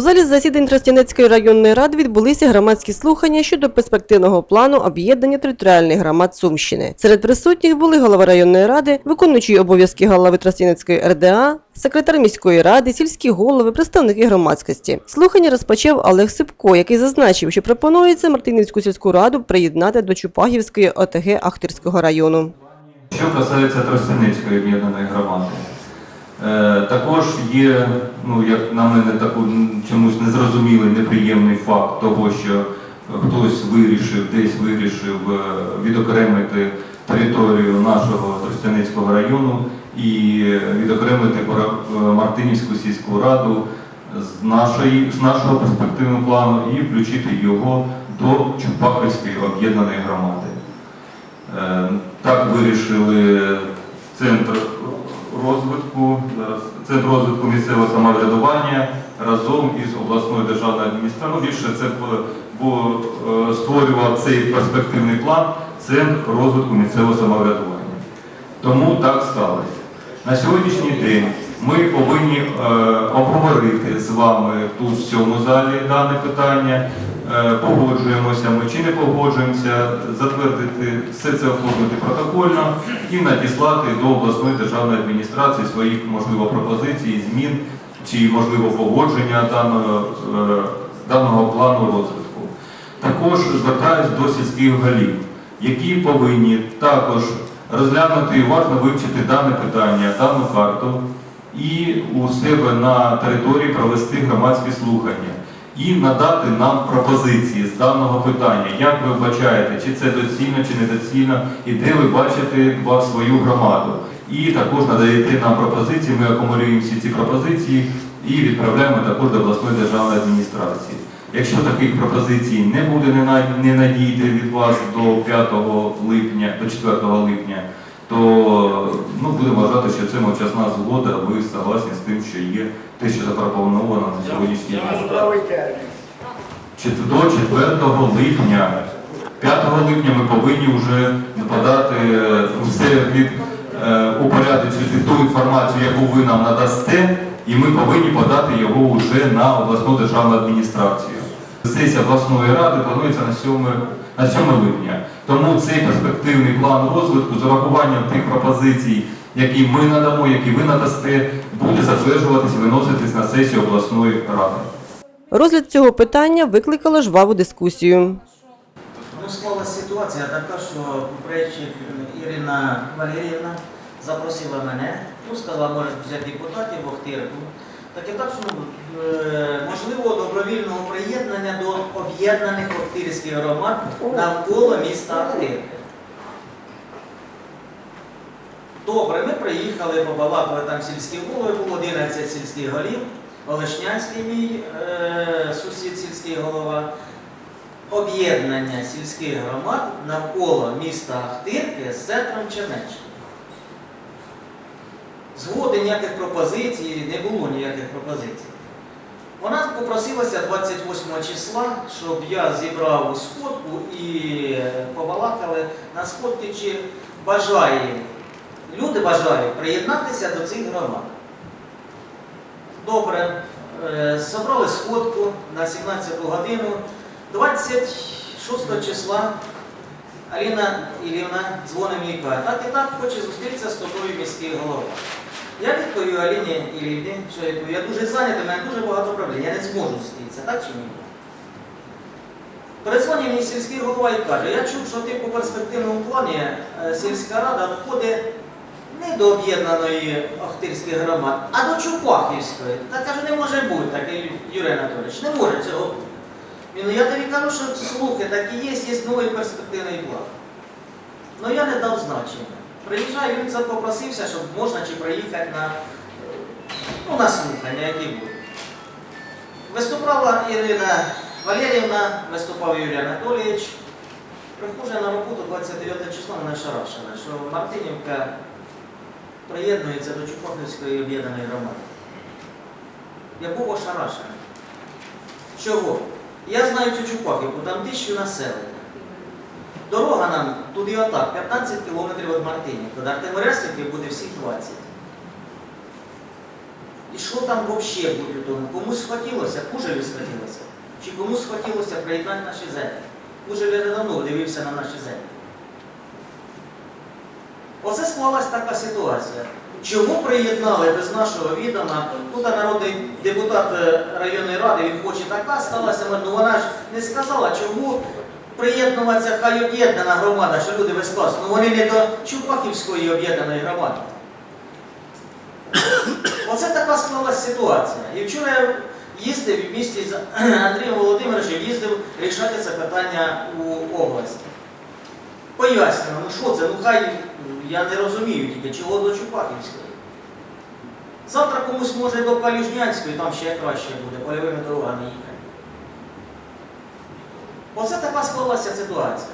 У залі засідань Тростянецької районної ради відбулися громадські слухання щодо перспективного плану об'єднання територіальних громад Сумщини. Серед присутніх були голова районної ради, виконуючий обов'язки голови Тростянецької РДА, секретар міської ради, сільські голови, представники громадськості. Слухання розпочав Олег Сипко, який зазначив, що пропонується Мартинівську сільську раду приєднати до Чупагівської ОТГ Ахтирського району. Що касається Тростяницької об'єднаної громади, також є, ну як на мене, таку чомусь незрозумілий, неприємний факт того, що хтось вирішив, десь вирішив е, відокремити територію нашого Тростяницького району і відокремити е, Мартинівську сільську раду з, нашої, з нашого перспективного плану і включити його до Чупаківської об'єднаної громади. Е, Так вирішили центр розвитку, центр розвитку місцевого самоврядування разом із обласною державною адміністрацією. Ну, більше це е, створював цей перспективний план центр розвитку місцевого самоврядування. Тому так сталося. На сьогоднішній день ми повинні е, обговорити з вами тут в цьому залі дане питання. Е, погоджуємося ми чи не погоджуємося, затвердити все це оформити протокольно і надіслати до обласної державної адміністрації свої можливо пропозиції, змін чи можливо погодження даного, е, даного плану розвитку. Також звертаюся до сільських голів, які повинні також розглянути і уважно вивчити дане питання, дану карту і у себе на території провести громадські слухання і надати нам пропозиції з даного питання. Як ви вбачаєте, чи це доцільно, чи недоцільно, і де ви бачите ва- свою громаду. І також надаєте нам пропозиції, ми акумулюємо всі ці пропозиції і відправляємо також до обласної державної адміністрації. Якщо таких пропозицій не буде, не надійде від вас до 5 липня, до 4 липня, то ну, будемо вважати, що це мовчасна згода, ви согласні з тим, що є те, що запропоновано на сьогоднішній день. До 4 липня. 5 липня ми повинні вже подати е, все від е, упорядочити ту інформацію, яку ви нам надасте, і ми повинні подати його вже на обласну державну адміністрацію. Сесія обласної ради планується на 7, на 7 липня. Тому цей перспективний план розвитку з урахуванням тих пропозицій, які ми надамо, які ви надасте, буде затверджуватись і виноситись на сесію обласної ради. Розгляд цього питання викликало жваву дискусію. Ну, склалася ситуація така, що попередник Ірина Валеріївна запросила мене, ну, сказала, можеш взяти депутатів в Охтирку. Так і так, е, можливо добровільного приєднання до об'єднаних Охтирських громад навколо міста Охтирки. Добре, ми приїхали, побалакали там сільські голови, було 11 сільських голів, Олешнянський мій е, сусід сільський голова, об'єднання сільських громад навколо міста Ахтирки з центром Чернеччини. Згоди ніяких пропозицій, не було ніяких пропозицій. Вона попросилася 28 числа, щоб я зібрав сходку і побалакали на сходці, чи бажає, люди бажають приєднатися до цих громад. Добре, е, зібрали сходку на 17 годину. 26 числа Аліна Ілівна дзвонить мені і каже, так і так хоче зустрітися з тобою міський голова. Я відповів Аліні Ілівні, що я, я дуже зайнятий, у мене дуже багато проблем, я не зможу зустрітися, так чи ні? Передзвонив мені сільський голова і каже, я чув, що ти по перспективному плані е, сільська рада входить не до об'єднаної Охтирських громад, а до Чупахівської. Та каже, не може бути таке, Юрій Анатолійович, не може цього бути. Він, ну я тобі кажу, що слухи такі є, є новий перспективний план. Ну я не дав значення. Приїжджаю, він попросився, щоб можна чи приїхати на, ну, на слухання, які будуть. Виступала Ірина Валеріївна, виступав Юрій Анатолійович. Приходжу на роботу 29 числа мене шарашена, що Мартинівка приєднується до Чупахівської об'єднаної громади. Я був ошарашений. Чого? Я знаю цю Чупахівку, там тисячу населення. Дорога нам туди отак, 15 кілометрів від Мартинівки. До Артемиресівки буде всіх 20. І що там взагалі буде тому? Комусь хотілося, Кужелю схотілося, чи комусь хотілося приєднати наші землі. Кужель давно дивився на наші землі. Оце склалась така ситуація. Чому приєднали без нашого відома? Тут народний депутат е, районної ради, він хоче така сталася, ну вона ж не сказала, чому приєднуватися хай об'єднана громада, що люди весь клас. Ну вони не до Чупахівської об'єднаної громади. Оце така склалась ситуація. І вчора я їздив в місті з Андрієм Володимировичем, їздив рішати це питання у області. Пояснюю, ну що це, ну хай я не розумію тільки, чого до Чупахівської. Завтра комусь може до Калюжнянської, там ще краще буде, польовими дорогами їхати. Оце така склалася ситуація.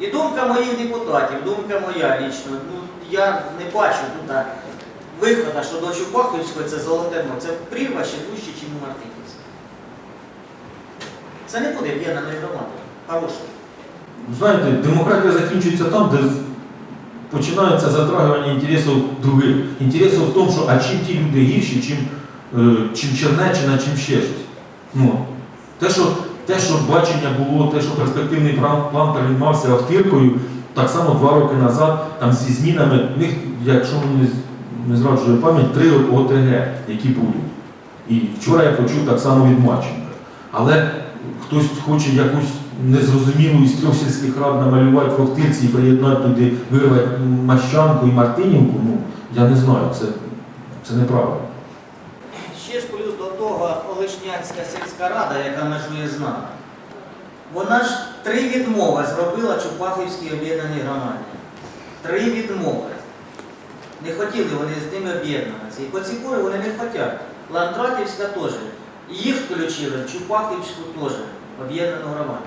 І думка моїх депутатів, думка моя лічно, ну я не бачу тут виходу, що до Чупахівської це золоте. Це прірвище дужче, ніж у Мартинівській. Це не буде об'єднаної громади. Хорошої. Знаєте, демократія закінчується там, де починається затрагування інтересів других. Інтересів в тому, що а чим ті люди гірші, чим, е, чим Чернеччина, чим ще щось. Ну, те, що, те, що бачення було, те, що перспективний план, приймався Охтиркою, так само два роки назад, там зі змінами, в них, якщо не, зраджує пам'ять, три ОТГ, які будуть. І вчора я почув так само від Марченка. Але хтось хоче якусь незрозумілу із трьох сільських рад намалювати в Охтирці і приєднати туди, вирвати Мащанку і Мартинівку, ну я не знаю, це, це неправильно. Того Олешнянська сільська рада, яка межує з нами. Вона ж три відмови зробила Чупахівській об'єднаній громаді. Три відмови. Не хотіли вони з ними об'єднуватися. І по ці порі вони не хочуть. Ландратівська теж. Їх включили в Чупахівську теж, об'єднану громаду.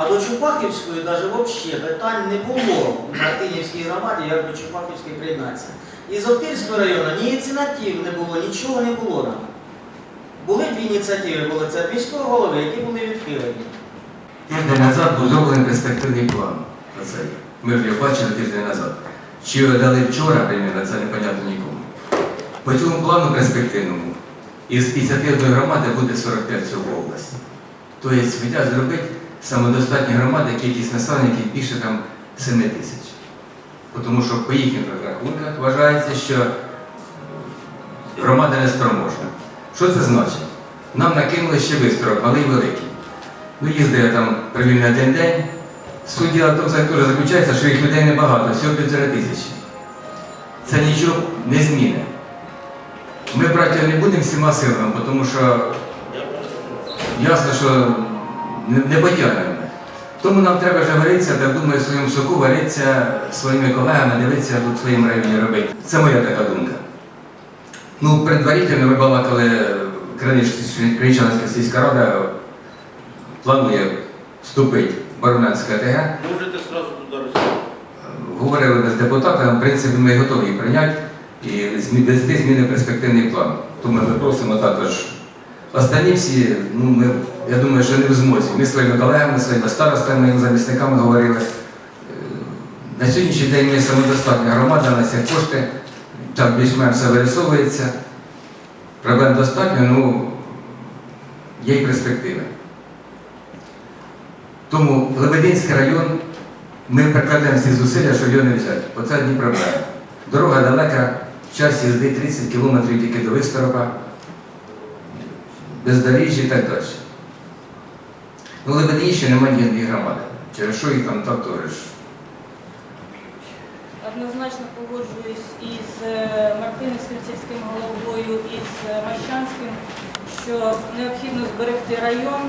А до Чупахівської навіть взагалі питань не було в Мартинівській громаді, як до Чупахівської приєднатися. І з району ні ініціатив не було, нічого не було там. Були дві ініціативи, були це міського голови, які були відхилені. Тиждень назад був зроблений перспективний план. Оцей. Ми його бачили тиждень назад. Чи дали вчора, примірно, це непонятно нікому. По цьому плану перспективному із 51 громади буде 45 всього області. Тобто хочуть зробити самодостатні громади, кількість населення, які більше там 7 тисяч. Тому що по їхніх розрахунках вважається, що громада не спроможна. Що це значить? Нам накинули ще вистрок, малий великий. Ну, їздив там примірно один день. Суть діла в тому заключається, що їх людей небагато, всього півтора тисячі. Це нічого не змінить. Ми, браття, не будемо всіма силами, тому що ясно, що не. Тому нам треба вже варитися, та думаю, в своєму соку варитися своїми колегами, дивитися в своєму районі робити. Це моя така думка. Ну, предварительно ми балакали Криничанська сільська рада планує вступити в Барменське ТГ. Можете сразу туда розстріляти. Говорили з депутатами, в принципі, ми готові прийняти і внести зміни перспективний план. Тому ми просимо також. Останні всі, ну, ми, я думаю, що не в змозі. Ми своїми колегами, своїми старостами, моїми замісниками говорили. Е, На сьогоднішній день ми самодостатня громада, на ці кошти, так більш-менш все вирисовується. Проблем достатньо, ну є й перспективи. Тому Лебединський район ми прикладемо всі зусилля, щоб його не взяти. Бо це одні проблеми. Дорога далека, час їзди 30 кілометрів тільки до Висторопа, бездоріжжя і так далі. Ну, Лебедині ще немає ні громади. Через що їх там так. Однозначно погоджуюсь із е, Мартинівським сільським головою і з Мащанським, що необхідно зберегти район.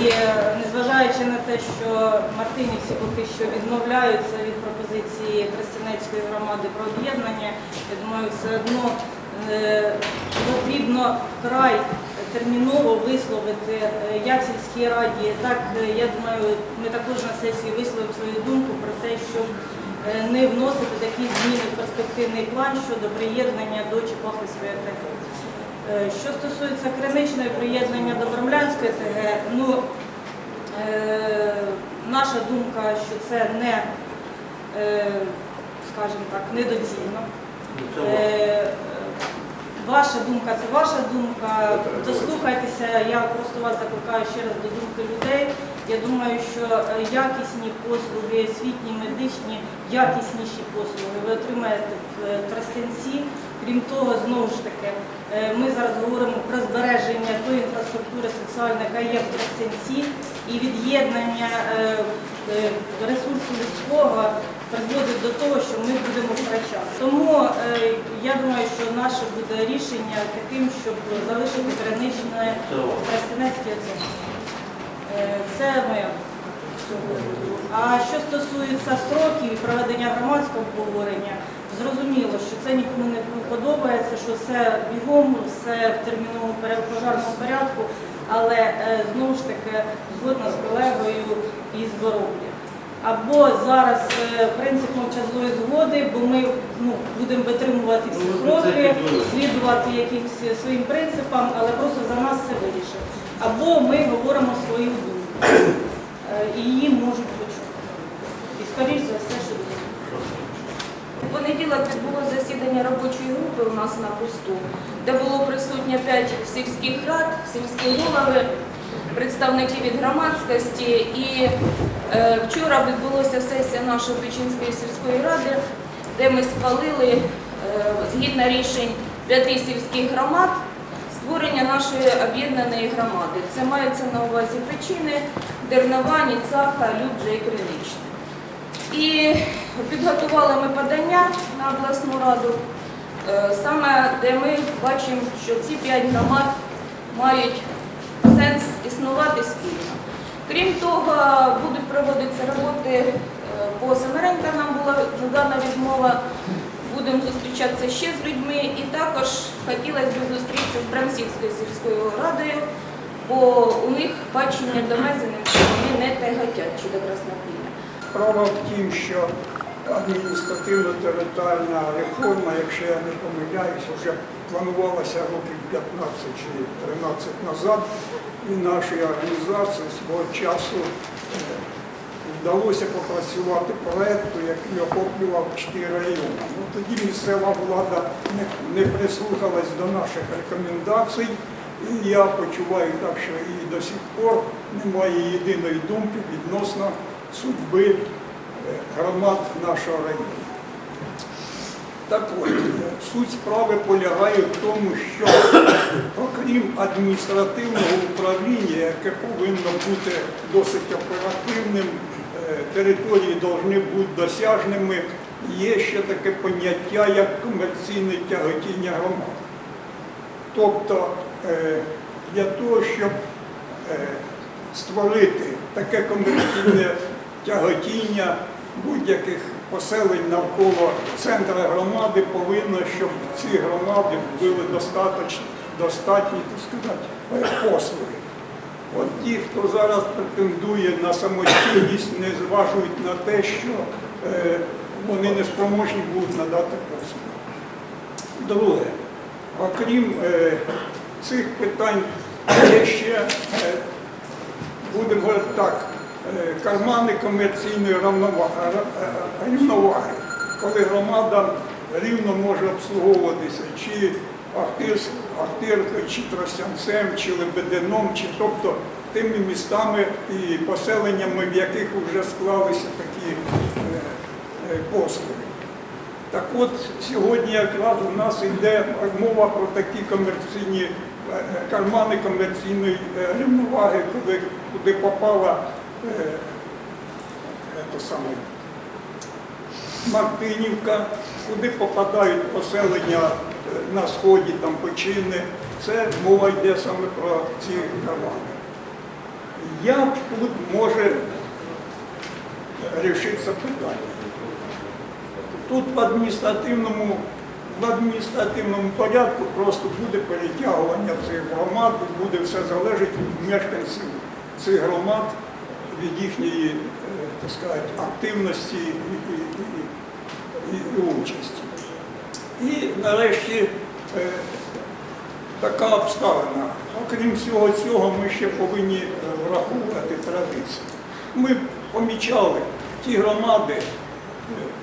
І е, незважаючи на те, що Мартинівці поки що відмовляються від пропозиції Тростянецької громади про об'єднання, я думаю, все одно е, потрібно вкрай терміново висловити е, як в сільській раді, так е, я думаю, ми також на сесії висловимо свою думку про те, щоб е, не вносити такі зміни в перспективний план щодо приєднання до Чепахівської ТГ. Що стосується криничної приєднання до Брамлянської ТГ, ну, е, наша думка, що це не, е, скажімо так, недоцільно. Е, Ваша думка це ваша думка. Дослухайтеся, я просто вас закликаю ще раз до думки людей. Я думаю, що е, якісні послуги, освітні, медичні, якісніші послуги ви отримаєте в е, Тростянці. Крім того, знову ж таки, е, ми зараз говоримо про збереження тої інфраструктури соціальної, яка є в Тростянці, і від'єднання ресурсу людського призводить до того, що ми будемо втрачати. Тому е, я думаю, що наше буде рішення таким, щоб залишити граничне Тростянецьке озеро. Е, Це моя. А що стосується строків і проведення громадського обговорення, зрозуміло, що це нікому не подобається, що все бігом, все в терміновому пожарному порядку, але е, знову ж таки згодна з колегою із Воробля. Або зараз е, принцип мовчазної згоди, бо ми ну, будемо витримувати всі сроки, слідувати якимось своїм принципам, але просто за нас це вирішить. Або ми говоримо свою думку, е, і її можуть почути. І скоріш за все, що буде. У понеділок відбулося засідання робочої групи у нас на посту, де було присутньо п'ять сільських рад, сільські голови, представники від громадськості. І е, вчора відбулася сесія нашої Печінської сільської ради, де ми схвалили е, згідно рішень п'яти сільських громад створення нашої об'єднаної громади. Це мається на увазі причини Дернова, Ніцаха, Люджа і Криничне. І підготували ми подання на обласну раду, е, саме де ми бачимо, що ці п'ять громад мають існувати спільно. Крім того, будуть проводитися роботи е, по Семеренька, нам була надана відмова. Будемо зустрічатися ще з людьми і також хотілося б зустрітися з Брамсівською сільською радою, бо у них бачення до Мезеним, що вони не тяготять чи до Краснопілля. Справа в тім, що адміністративно-територіальна реформа, якщо я не помиляюсь, вже планувалася років 15 чи 13 назад, і нашій організації свого часу е, вдалося попрацювати проєкту, який охоплював чотири райони. Ну, тоді місцева влада не, не прислухалась до наших рекомендацій, і я почуваю так, що і до сих пор немає єдиної думки відносно судьби е, громад нашого району. Так от, суть справи полягає в тому, що окрім адміністративного управління, яке повинно бути досить оперативним, е, території повинні бути досяжними, є ще таке поняття, як комерційне тяготіння громад. Тобто е, для того, щоб е, створити таке комерційне тяготіння будь-яких поселень навколо центра громади, повинно, щоб ці громади були достатньо, достатні так сказати, послуги. От ті, хто зараз претендує на самостійність, не зважують на те, що е, вони не спроможні будуть надати послуги. Друге, окрім е, цих питань, є ще, е, будемо говорити так, кармани комерційної ра- е, рівноваги, коли громада рівно може обслуговуватися чи Ахтиркою, чи Тростянцем, чи Лебедином, чи тобто тими містами і поселеннями, в яких вже склалися такі е, е, послуги. Так от сьогодні якраз у нас йде мова про такі комерційні е, е, кармани комерційної е, рівноваги, коли куди попала е, е, саме, Мартинівка, куди попадають поселення е, на сході, там почини. Це мова йде саме про ці кармани. Як тут може рішитися питання? Тут в адміністративному, в адміністративному порядку просто буде перетягування цих громад, буде все залежить від мешканців цих громад, від їхньої, е, так сказати, активності і, і, і, і, участі. І нарешті е, така обставина. Окрім всього цього, ми ще повинні е, враховувати традиції. Ми помічали ті громади,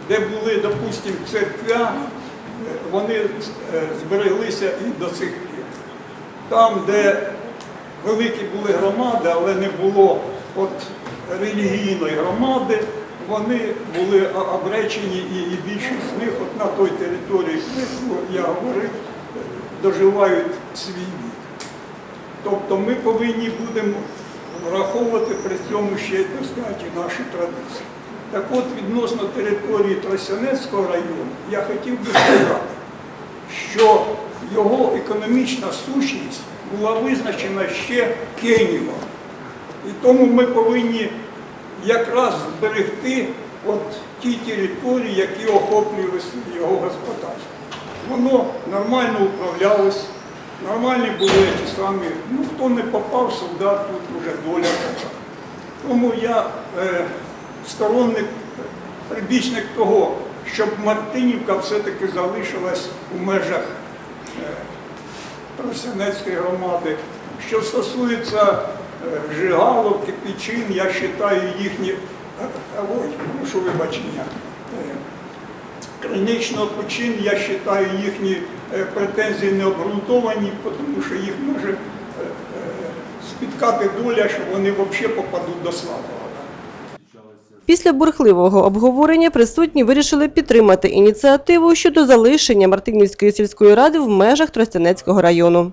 де були, допустимо, церквя, вони збереглися і до цих пір. Там, де великі були громади, але не було от релігійної громади, вони були обречені і, і більшість з них от на той території, про я говорив, доживають свій вік. Тобто ми повинні будемо враховувати при цьому ще так наші традиції. Так от, відносно території Тростянецького району, я хотів би сказати, що його економічна сущність була визначена ще Києвом. Тому ми повинні якраз зберегти от ті території, які охоплювалися його господарство. Воно нормально управлялось, нормальні були ті самі, ну хто не попав, солдат, тут вже доля така. Тому я е, сторонник, прибічник того, щоб Мартинівка все-таки залишилась у межах е, Тростянецької громади. Що стосується Жигалов, Кипічин, я вважаю їхні, ой, прошу вибачення, е, Криничного почин, я вважаю їхні е, претензії необґрунтовані, тому що їх може е, спіткати доля, що вони взагалі попадуть до слабого. Після бурхливого обговорення присутні вирішили підтримати ініціативу щодо залишення Мартинівської сільської ради в межах Тростянецького району.